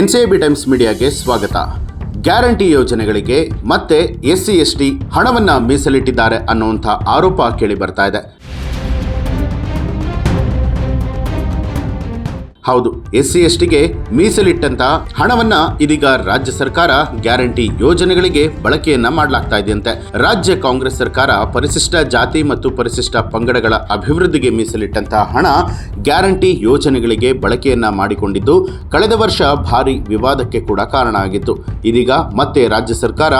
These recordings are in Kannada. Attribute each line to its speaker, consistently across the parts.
Speaker 1: ಎನ್ಸಿಐಬಿ ಟೈಮ್ಸ್ ಮೀಡಿಯಾಗೆ ಸ್ವಾಗತ. ಗ್ಯಾರಂಟಿ ಯೋಜನೆಗಳಿಗೆ ಮತ್ತೆ ಎಸ್ ಸಿ ಎಸ್ ಟಿ ಹಣವನ್ನು ಮೀಸಲಿಟ್ಟಿದ್ದಾರೆ ಅನ್ನುವಂಥ ಆರೋಪ ಕೇಳಿ ಬರ್ತಾ ಇದೆ. ಹೌದು ಎಸ್ ಸಿ ಎಸ್ ಟಿಗೆ ಮೀಸಲಿಟ್ಟಂತ ಹಣವನ್ನ ಇದೀಗ ರಾಜ್ಯ ಸರ್ಕಾರ ಗ್ಯಾರಂಟಿ ಯೋಜನೆಗಳಿಗೆ ಬಳಕೆಯನ್ನ ಮಾಡಲಾಗ್ತಾ ಇದೆಯಂತೆ. ರಾಜ್ಯ ಕಾಂಗ್ರೆಸ್ ಸರ್ಕಾರ ಪರಿಶಿಷ್ಟ ಜಾತಿ ಮತ್ತು ಪರಿಶಿಷ್ಟ ಪಂಗಡಗಳ ಅಭಿವೃದ್ಧಿಗೆ ಮೀಸಲಿಟ್ಟಂತಹ ಹಣ ಗ್ಯಾರಂಟಿ ಯೋಜನೆಗಳಿಗೆ ಬಳಕೆಯನ್ನ ಮಾಡಿಕೊಂಡಿದ್ದು, ಕಳೆದ ವರ್ಷ ಭಾರಿ ವಿವಾದಕ್ಕೆ ಕೂಡ ಕಾರಣ ಆಗಿತ್ತು. ಇದೀಗ ಮತ್ತೆ ರಾಜ್ಯ ಸರ್ಕಾರ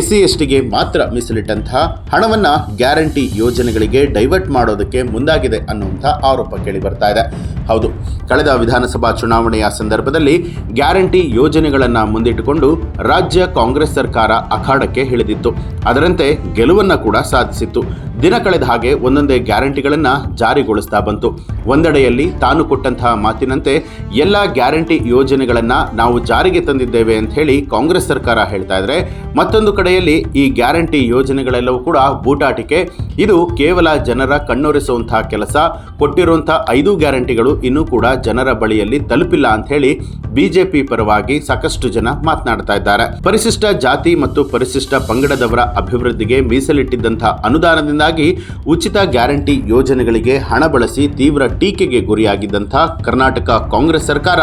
Speaker 1: ಎಸ್ ಸಿ ಎಸ್ ಟಿಗೆ ಮಾತ್ರ ಮೀಸಲಿಟ್ಟಂತಹ ಹಣವನ್ನ ಗ್ಯಾರಂಟಿ ಯೋಜನೆಗಳಿಗೆ ಡೈವರ್ಟ್ ಮಾಡೋದಕ್ಕೆ ಮುಂದಾಗಿದೆ ಅನ್ನುವಂಥ ಆರೋಪ ಕೇಳಿ ಬರ್ತಾ ಇದೆ. ಹೌದು, ಕಳೆದ ವಿಧಾನಸಭಾ ಚುನಾವಣೆಯ ಸಂದರ್ಭದಲ್ಲಿ ಗ್ಯಾರಂಟಿ ಯೋಜನೆಗಳನ್ನು ಮುಂದಿಟ್ಟುಕೊಂಡು ರಾಜ್ಯ ಕಾಂಗ್ರೆಸ್ ಸರ್ಕಾರ ಅಖಾಡಕ್ಕೆ ಹಿಳಿದಿತ್ತು ಅದರಂತೆ ಗೆಲುವನ್ನ ಕೂಡ ಸಾಧಿಸಿತ್ತು. ದಿನ ಕಳೆದ ಹಾಗೆ ಒಂದೊಂದೇ ಗ್ಯಾರಂಟಿಗಳನ್ನು ಜಾರಿಗೊಳಿಸ್ತಾ ಬಂತು. ಒಂದೆಡೆಯಲ್ಲಿ ತಾನು ಕೊಟ್ಟಂತಹ ಮಾತಿನಂತೆ ಎಲ್ಲ ಗ್ಯಾರಂಟಿ ಯೋಜನೆಗಳನ್ನು ನಾವು ಜಾರಿಗೆ ತಂದಿದ್ದೇವೆ ಅಂತ ಹೇಳಿ ಕಾಂಗ್ರೆಸ್ ಸರ್ಕಾರ ಹೇಳ್ತಾ ಇದ್ರೆ, ಮತ್ತೊಂದು ಕಡೆಯಲ್ಲಿ ಈ ಗ್ಯಾರಂಟಿ ಯೋಜನೆಗಳೆಲ್ಲವೂ ಕೂಡ ಬೂಟಾಟಿಕೆ. ಇದು ಕೇವಲ ಜನರ ಕಣ್ಣೊರೆಸುವಂತಹ ಕೆಲಸ ಕೊಟ್ಟಿರುವಂತಹ ಐದು ಗ್ಯಾರಂಟಿಗಳು ಇನ್ನೂ ಕೂಡ ಜನರ ಬಳಿಯಲ್ಲಿ ತಲುಪಿಲ್ಲ ಅಂತ ಹೇಳಿ ಬಿಜೆಪಿ ಪರವಾಗಿ ಸಾಕಷ್ಟು ಜನ ಮಾತನಾಡ್ತಾ ಇದ್ದಾರೆ. ಪರಿಶಿಷ್ಟ ಜಾತಿ ಮತ್ತು ಪರಿಶಿಷ್ಟ ಪಂಗಡದವರ ಅಭಿವೃದ್ಧಿಗೆ ಮೀಸಲಿಟ್ಟಿದ್ದಂತಹ ಅನುದಾನದಿಂದಾಗಿ ಉಚಿತ ಗ್ಯಾರಂಟಿ ಯೋಜನೆಗಳಿಗೆ ಹಣ ಬಳಸಿ ತೀವ್ರ ಟೀಕೆಗೆ ಗುರಿಯಾಗಿದ್ದಂಥ ಕರ್ನಾಟಕ ಕಾಂಗ್ರೆಸ್ ಸರ್ಕಾರ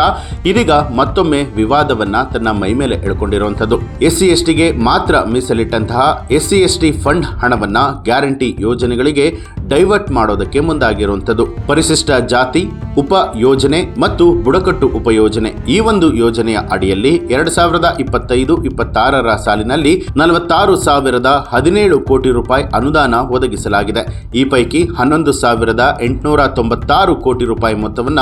Speaker 1: ಇದೀಗ ಮತ್ತೊಮ್ಮೆ ವಿವಾದವನ್ನ ತನ್ನ ಮೈಮೇಲೆ ಎಳ್ಕೊಂಡಿರುವಂಥದ್ದು. ಎಳ್ಕೊಂಡಿರುವಂತದ್ದು ಎಸ್ ಸಿ ಎಸ್ ಟಿಗೆ ಮಾತ್ರ ಮೀಸಲಿಟ್ಟಂತಹ S C S T fund ಹಣವನ್ನ ಗ್ಯಾರಂಟಿ ಯೋಜನೆಗಳಿಗೆ ಡೈವರ್ಟ್ ಮಾಡೋದಕ್ಕೆ ಮುಂದಾಗಿರುವಂಥದ್ದು. ಪರಿಶಿಷ್ಟ ಜಾತಿ ಉಪ ಯೋಜನೆ ಮತ್ತು ಬುಡಕಟ್ಟು ಉಪಯೋಜನೆ ಈ ಒಂದು ಯೋಜನೆಯ ಅಡಿಯಲ್ಲಿ ಎರಡ್ ಸಾವಿರದ ಇಪ್ಪತ್ತೈದು ಇಪ್ಪತ್ತಾರರ ಸಾಲಿನಲ್ಲಿ ನಲವತ್ತಾರು ಸಾವಿರದ ಹದಿನೇಳು ಕೋಟಿ ರೂಪಾಯಿ ಅನುದಾನ ಒದಗಿಸಲಾಗಿದೆ. ಈ ಪೈಕಿ ಹನ್ನೊಂದು ಸಾವಿರದ ಎಂಟುನೂರ ತೊಂಬತ್ತಾರು ಕೋಟಿ ರೂಪಾಯಿ ಮೊತ್ತವನ್ನ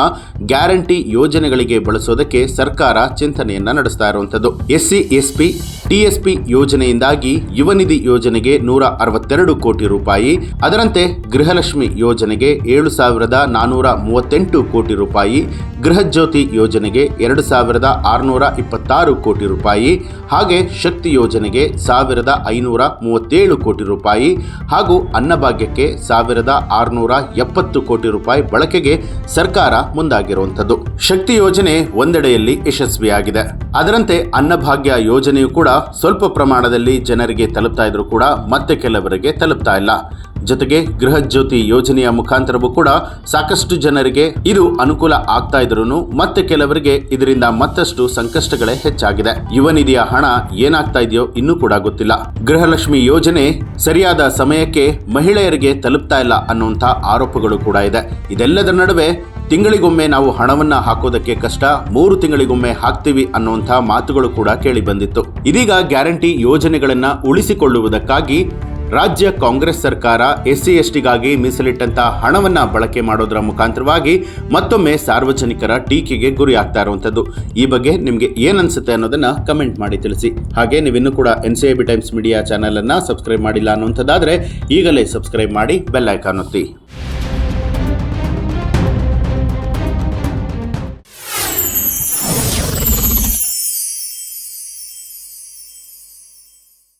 Speaker 1: ಗ್ಯಾರಂಟಿ ಯೋಜನೆಗಳಿಗೆ ಬಳಸೋದಕ್ಕೆ ಸರ್ಕಾರ ಚಿಂತನೆಯನ್ನ ನಡೆಸ್ತಾ ಇರುವಂತದ್ದು ಎಸ್ಸಿ, ಎಸ್ಪಿ, ಟಿಎಸ್ಪಿ ಯೋಜನೆಯಿಂದಾಗಿ ಯುವ ನಿಧಿ ಯೋಜನೆಗೆ ನೂರ ಅರವತ್ತೆರಡು ಕೋಟಿ ರೂಪಾಯಿ, ಅದರಂತೆ ಗೃಹಲಕ್ಷ್ಮಿ ಯೋಜನೆಗೆ ಏಳು ಸಾವಿರದ ನಾನೂರ ಮೂವತ್ತೆಂಟು ಕೋಟಿ ರೂಪಾಯಿ ಗೃಹಜ್ಯೋತಿ ಯೋಜನೆಗೆ ಎರಡು ಸಾವಿರದ ಆರುನೂರ ಇಪ್ಪತ್ತಾರು ಕೋಟಿ ರೂಪಾಯಿ ಹಾಗೆ ಶಕ್ತಿ ಯೋಜನೆಗೆ ಸಾವಿರದ ಐನೂರ ಮೂವತ್ತೇಳು ಕೋಟಿ ರೂಪಾಯಿ ಹಾಗೂ ಅನ್ನಭಾಗ್ಯಕ್ಕೆ ಸಾವಿರದ ಆರುನೂರ ಎಪ್ಪತ್ತು ಕೋಟಿ ರೂಪಾಯಿ ಬಳಕೆಗೆ ಸರ್ಕಾರ ಮುಂದಾಗಿರುವಂಥದ್ದು. ಶಕ್ತಿ ಯೋಜನೆ ಒಂದೆಡೆಯಲ್ಲಿ ಯಶಸ್ವಿಯಾಗಿದೆ. ಅದರಂತೆ ಅನ್ನಭಾಗ್ಯ ಯೋಜನೆಯು ಕೂಡ ಸ್ವಲ್ಪ ಪ್ರಮಾಣದಲ್ಲಿ ಜನರಿಗೆ ತಲುಪ್ತಾ ಇದ್ರು ಕೂಡ ಮತ್ತೆ ಕೆಲವರಿಗೆ ತಲುಪ್ತಾ ಇಲ್ಲ. ಜೊತೆಗೆ ಗೃಹ ಜ್ಯೋತಿ ಯೋಜನೆಯ ಮುಖಾಂತರವೂ ಕೂಡ ಸಾಕಷ್ಟು ಜನರಿಗೆ ಇದು ಅನುಕೂಲ ಆಗ್ತಾ ಇದ್ರು ಮತ್ತೆ ಕೆಲವರಿಗೆ ಇದರಿಂದ ಮತ್ತಷ್ಟು ಸಂಕಷ್ಟಗಳೇ ಹೆಚ್ಚಾಗಿದೆ. ಯುವ ನಿಧಿಯ ಹಣ ಏನಾಗ್ತಾ ಇದೆಯೋ ಇನ್ನೂ ಕೂಡ ಗೊತ್ತಿಲ್ಲ. ಗೃಹಲಕ್ಷ್ಮಿ ಯೋಜನೆ ಸರಿಯಾದ ಸಮಯಕ್ಕೆ ಮಹಿಳೆಯರಿಗೆ ತಲುಪ್ತಾ ಇಲ್ಲ ಅನ್ನುವಂಥ ಆರೋಪಗಳು ಕೂಡ ಇದೆ. ಇದೆಲ್ಲದರ ನಡುವೆ ತಿಂಗಳಿಗೊಮ್ಮೆ ನಾವು ಹಣವನ್ನ ಹಾಕೋದಕ್ಕೆ ಕಷ್ಟ, ಮೂರು ತಿಂಗಳಿಗೊಮ್ಮೆ ಹಾಕ್ತೀವಿ ಅನ್ನುವಂಥ ಮಾತುಗಳು ಕೂಡ ಕೇಳಿ ಬಂದಿತ್ತು. ಇದೀಗ ಗ್ಯಾರಂಟಿ ಯೋಜನೆಗಳನ್ನ ಉಳಿಸಿಕೊಳ್ಳುವುದಕ್ಕಾಗಿ ರಾಜ್ಯ ಕಾಂಗ್ರೆಸ್ ಸರ್ಕಾರ ಎಸ್ ಸಿ ಎಸ್ ಟಿಗಾಗಿ ಮೀಸಲಿಟ್ಟಂತ ಹಣವನ್ನ ಬಳಕೆ ಮಾಡೋದರ ಮುಖಾಂತರವಾಗಿ ಮತ್ತೊಮ್ಮೆ ಸಾರ್ವಜನಿಕರ ಟೀಕೆಗೆ ಗುರಿಯಾಗ್ತಾ ಇರುವಂಥದ್ದು. ಈ ಬಗ್ಗೆ ನಿಮಗೆ ಏನ್ ಅನ್ಸುತ್ತೆ ಅನ್ನೋದನ್ನ ಕಮೆಂಟ್ ಮಾಡಿ ತಿಳಿಸಿ. ಹಾಗೆ ನೀವಿನ್ನೂ ಕೂಡ N C A B Times media channel ಅನ್ನ ಸಬ್ಸ್ಕ್ರೈಬ್ ಮಾಡಿಲ್ಲ ಅನ್ನುವಂಥದ್ದಾದ್ರೆ ಈಗಲೇ ಸಬ್ಸ್ಕ್ರೈಬ್ ಮಾಡಿ ಬೆಲ್ ಐಕಾನ್ ಒತ್ತಿ.